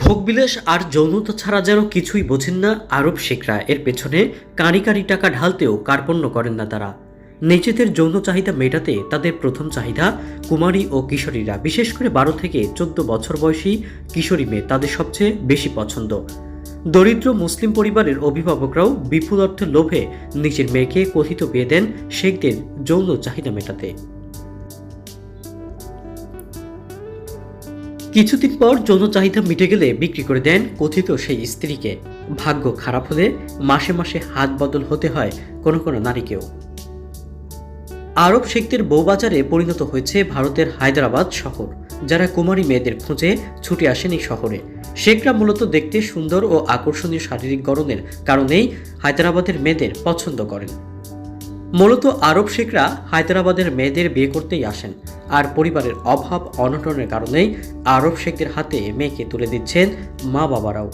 ভোগবিলাস আর যৌনতা ছাড়া যেন কিছুই বোঝেন না আরব শেখরা। এর পেছনে কাঁড়ি কাঁড়ি টাকা ঢালতেও কার্পণ্য করেন না তারা। নিজেদের যৌন চাহিদা মেটাতে তাদের প্রথম চাহিদা কুমারী ও কিশোরীরা। বিশেষ করে বারো থেকে চোদ্দ বছর বয়সী কিশোরী মেয়ে তাদের সবচেয়ে বেশি পছন্দ। দরিদ্র মুসলিম পরিবারের অভিভাবকরাও বিপুল অর্থের লোভে নিজের মেয়েকে কথিত বিয়ে দেন শেখদের যৌন চাহিদা মেটাতে। কিছুদিন পর যৌন চাহিদা মিটে গেলে বিক্রি করে দেন কথিত সেই স্ত্রীকে। ভাগ্য খারাপ হলে মাসে মাসে হাত বদল হতে হয় কোনো কোনো নারীকেও। আরব শেখদের বউবাজারে পরিণত হয়েছে ভারতের হায়দ্রাবাদ শহর, যারা কুমারী মেয়েদের খোঁজে ছুটে আসেন এই শহরে। শেখরা মূলত দেখতে সুন্দর ও আকর্ষণীয় শারীরিক গড়নের কারণেই হায়দ্রাবাদের মেয়েদের পছন্দ করেন। মূলত আরব শেখরা হায়দ্রাবাদের মেয়েদের বিয়ে করতেই আসেন আর পরিবারের অভাব, অনটনের কারণেই আরব শেখদের হাতে মেয়েকে তুলে দিচ্ছেন মা বাবারাও।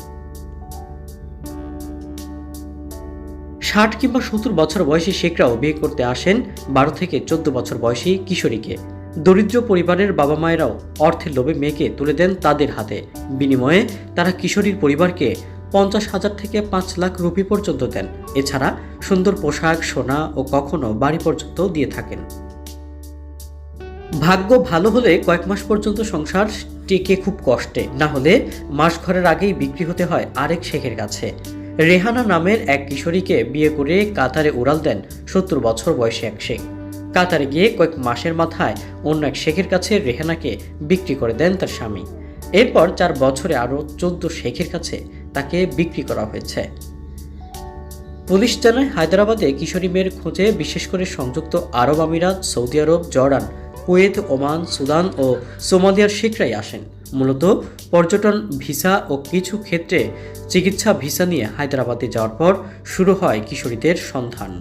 ষাট কিংবা সত্তর বছর বয়সী শেখরাও বিয়ে করতে আসেন, বারো থেকে চোদ্দ বছর বয়সী কিশোরীকে। দরিদ্র পরিবারের বাবা মায়েরাও অর্থের লোভে মেয়েকে তুলে দেন তাদের হাতে। বিনিময়ে তারা কিশোরীর পরিবারকে পঞ্চাশ হাজার থেকে পাঁচ লাখ রুপি পর্যন্ত দেন। এছাড়া সুন্দর পোশাক, সোনা ও কখনো বাড়ি পর্যন্ত দিয়ে থাকেন। ভাগ্য ভালো হলে কয়েক মাস পর্যন্ত সংসার টেকে খুব কষ্টে। না হলে মাস ঘরের আগেই বিক্রি হতে হয় আরেক শেখের কাছে। রেহানা নামের এক কিশোরীকে বিয়ে করে কাতারে উড়াল দেন সত্তর বছর বয়সী এক শেখ। কাতারে গিয়ে কয়েক মাসের মাথায় অন্য এক শেখের কাছে রেহানাকে বিক্রি করে দেন তার স্বামী। এরপর চার বছরে আরও চোদ্দ শেখের কাছে তাকে বিক্রি করা হয়েছে। পুলিশ জানায়, হায়দ্রাবাদে কিশোরী মেয়ের খোঁজে বিশেষ করে সংযুক্ত আরব আমিরাত, সৌদি আরব, জর্ডান, কুয়েত, ওমান, সুদান ও সোমালিয়ার শিখরাই আসেন। মূলত পর্যটন, ভিসা ও কিছু ক্ষেত্রে চিকিৎসা ভিসা নিয়ে হায়দ্রাবাদে যাওয়ার পর শুরু হয় কিশোরীদের সন্ধান।